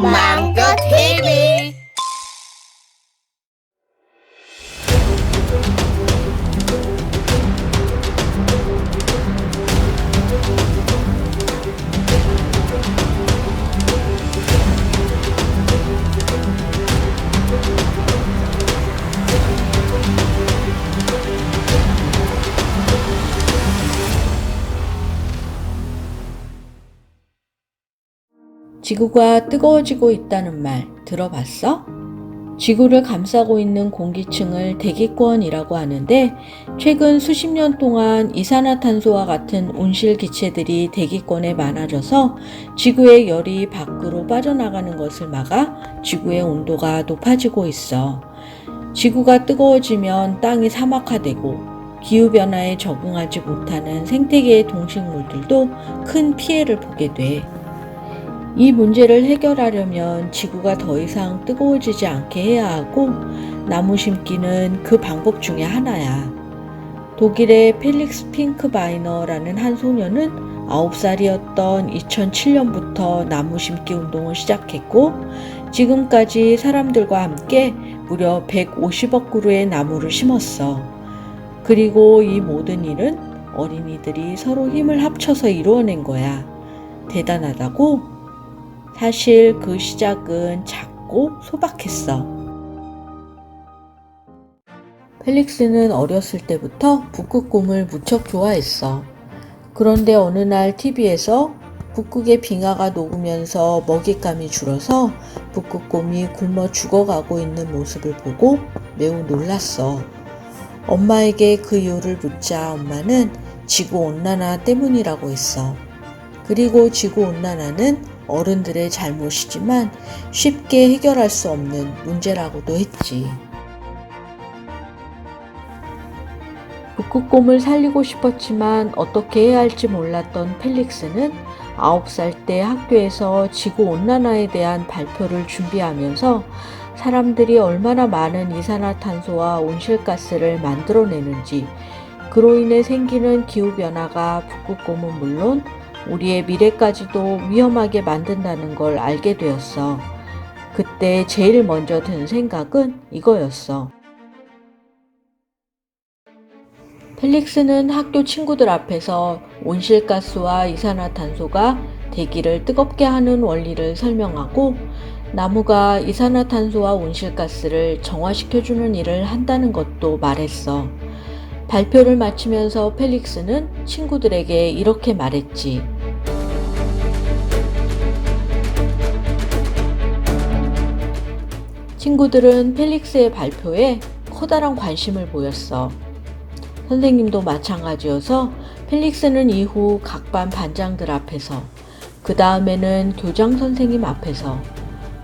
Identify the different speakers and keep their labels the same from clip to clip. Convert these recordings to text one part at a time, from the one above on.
Speaker 1: Mam.pl
Speaker 2: 지구가 뜨거워지고 있다는 말 들어봤어? 지구를 감싸고 있는 공기층을 대기권이라고 하는데 최근 수십 년 동안 이산화탄소와 같은 온실 기체들이 대기권에 많아져서 지구의 열이 밖으로 빠져나가는 것을 막아 지구의 온도가 높아지고 있어. 지구가 뜨거워지면 땅이 사막화되고 기후변화에 적응하지 못하는 생태계의 동식물들도 큰 피해를 보게 돼. 이 문제를 해결하려면 지구가 더 이상 뜨거워지지 않게 해야 하고 나무 심기는 그 방법 중에 하나야. 독일의 펠릭스 핑크바이너라는 한 소녀는 9살이었던 2007년부터 나무 심기 운동을 시작했고 지금까지 사람들과 함께 무려 150억 그루의 나무를 심었어. 그리고 이 모든 일은 어린이들이 서로 힘을 합쳐서 이루어낸 거야. 대단하다고? 사실 그 시작은 작고 소박했어. 펠릭스는 어렸을 때부터 북극곰을 무척 좋아했어. 그런데 어느 날 TV에서 북극의 빙하가 녹으면서 먹잇감이 줄어서 북극곰이 굶어 죽어가고 있는 모습을 보고 매우 놀랐어. 엄마에게 그 이유를 묻자 엄마는 지구 온난화 때문이라고 했어. 그리고 지구 온난화는 어른들의 잘못이지만 쉽게 해결할 수 없는 문제라고도 했지. 북극곰을 살리고 싶었지만 어떻게 해야 할지 몰랐던 펠릭스는 9살 때 학교에서 지구 온난화에 대한 발표를 준비하면서 사람들이 얼마나 많은 이산화탄소와 온실가스를 만들어내는지, 그로 인해 생기는 기후변화가 북극곰은 물론 우리의 미래까지도 위험하게 만든다는 걸 알게 되었어. 그때 제일 먼저 든 생각은 이거였어. 펠릭스는 학교 친구들 앞에서 온실가스와 이산화탄소가 대기를 뜨겁게 하는 원리를 설명하고 나무가 이산화탄소와 온실가스를 정화시켜주는 일을 한다는 것도 말했어. 발표를 마치면서 펠릭스는 친구들에게 이렇게 말했지. 친구들은 펠릭스의 발표에 커다란 관심을 보였어. 선생님도 마찬가지여서 펠릭스는 이후 각 반 반장들 앞에서, 그 다음에는 교장 선생님 앞에서,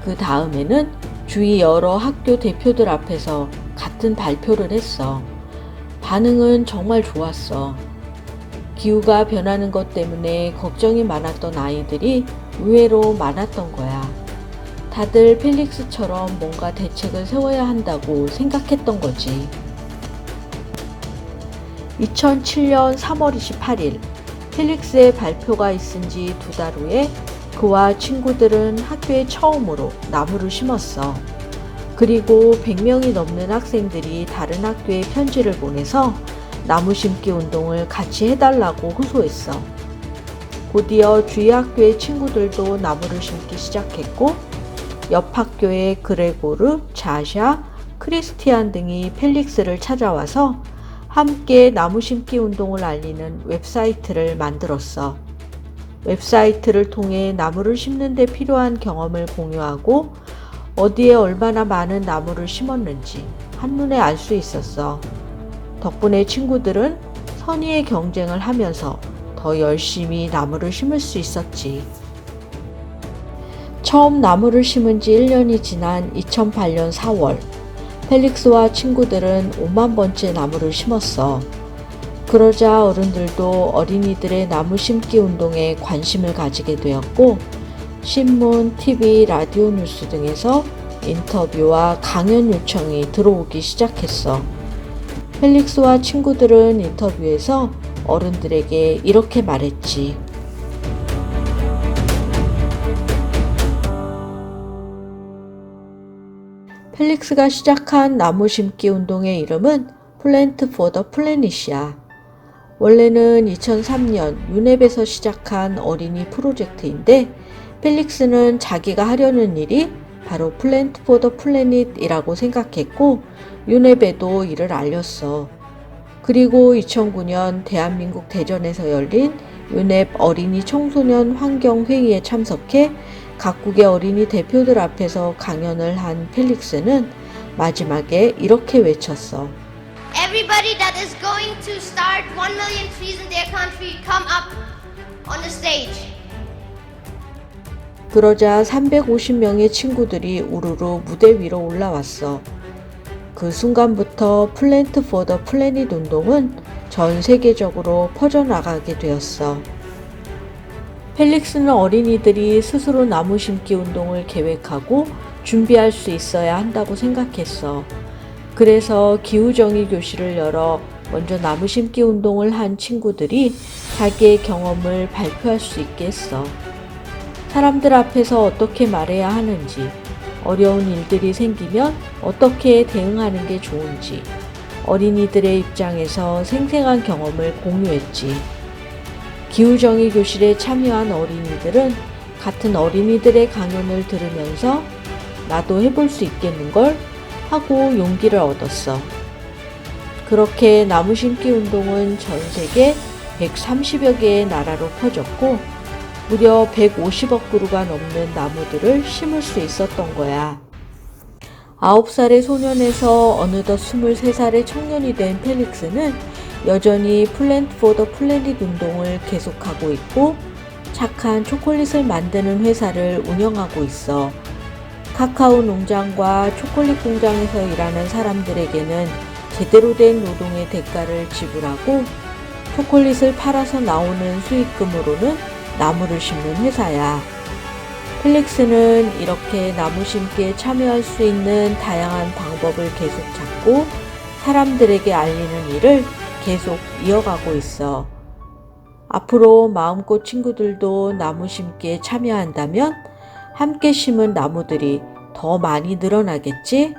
Speaker 2: 그 다음에는 주위 여러 학교 대표들 앞에서 같은 발표를 했어. 반응은 정말 좋았어. 기후가 변하는 것 때문에 걱정이 많았던 아이들이 의외로 많았던 거야. 다들 펠릭스처럼 뭔가 대책을 세워야 한다고 생각했던 거지. 2007년 3월 28일, 펠릭스의 발표가 있은 지 두 달 후에 그와 친구들은 학교에 처음으로 나무를 심었어. 그리고 100명이 넘는 학생들이 다른 학교에 편지를 보내서 나무 심기 운동을 같이 해달라고 호소했어. 곧이어 주위 학교의 친구들도 나무를 심기 시작했고, 옆 학교의 그레고르, 자샤, 크리스티안 등이 펠릭스를 찾아와서 함께 나무 심기 운동을 알리는 웹사이트를 만들었어. 웹사이트를 통해 나무를 심는 데 필요한 경험을 공유하고 어디에 얼마나 많은 나무를 심었는지 한눈에 알 수 있었어. 덕분에 친구들은 선의의 경쟁을 하면서 더 열심히 나무를 심을 수 있었지. 처음 나무를 심은 지 1년이 지난 2008년 4월, 펠릭스와 친구들은 5만 번째 나무를 심었어. 그러자 어른들도 어린이들의 나무 심기 운동에 관심을 가지게 되었고, 신문, TV, 라디오 뉴스 등에서 인터뷰와 강연 요청이 들어오기 시작했어. 펠릭스와 친구들은 인터뷰에서 어른들에게 이렇게 말했지. 펠릭스가 시작한 나무 심기 운동의 이름은 플랜트 포더 플래닛이야. 원래는 2003년 유넵에서 시작한 어린이 프로젝트인데 펠릭스는 자기가 하려는 일이 바로 플랜트 포더 플래닛이라고 생각했고 유넵에도 이를 알렸어. 그리고 2009년 대한민국 대전에서 열린 유넵 어린이 청소년 환경회의에 참석해 각국의 어린이 대표들 앞에서 강연을 한 펠릭스는 마지막에 이렇게 외쳤어.
Speaker 1: Everybody that is going to start 1 million trees in their country, come up on the stage.
Speaker 2: 그러자 350명의 친구들이 우르르 무대 위로 올라왔어. 그 순간부터 플랜트 포더 플래닛 운동은 전 세계적으로 퍼져나가게 되었어. 펠릭스는 어린이들이 스스로 나무 심기 운동을 계획하고 준비할 수 있어야 한다고 생각했어. 그래서 기후정의 교실을 열어 먼저 나무 심기 운동을 한 친구들이 자기의 경험을 발표할 수 있게 했어. 사람들 앞에서 어떻게 말해야 하는지, 어려운 일들이 생기면 어떻게 대응하는 게 좋은지, 어린이들의 입장에서 생생한 경험을 공유했지. 기후정의 교실에 참여한 어린이들은 같은 어린이들의 강연을 들으면서 나도 해볼 수 있겠는걸 하고 용기를 얻었어. 그렇게 나무 심기 운동은 전 세계 130여 개의 나라로 퍼졌고 무려 150억 그루가 넘는 나무들을 심을 수 있었던 거야. 9살의 소년에서 어느덧 23살의 청년이 된 펠릭스는 여전히 플랜트 포더 플래닛 운동을 계속하고 있고 착한 초콜릿을 만드는 회사를 운영하고 있어. 카카오 농장과 초콜릿 공장에서 일하는 사람들에게는 제대로 된 노동의 대가를 지불하고 초콜릿을 팔아서 나오는 수익금으로는 나무를 심는 회사야. 펠릭스는 이렇게 나무 심기에 참여할 수 있는 다양한 방법을 계속 찾고 사람들에게 알리는 일을 계속 이어가고 있어. 앞으로 마음꽃 친구들도 나무 심기에 참여한다면 함께 심은 나무들이 더 많이 늘어나겠지?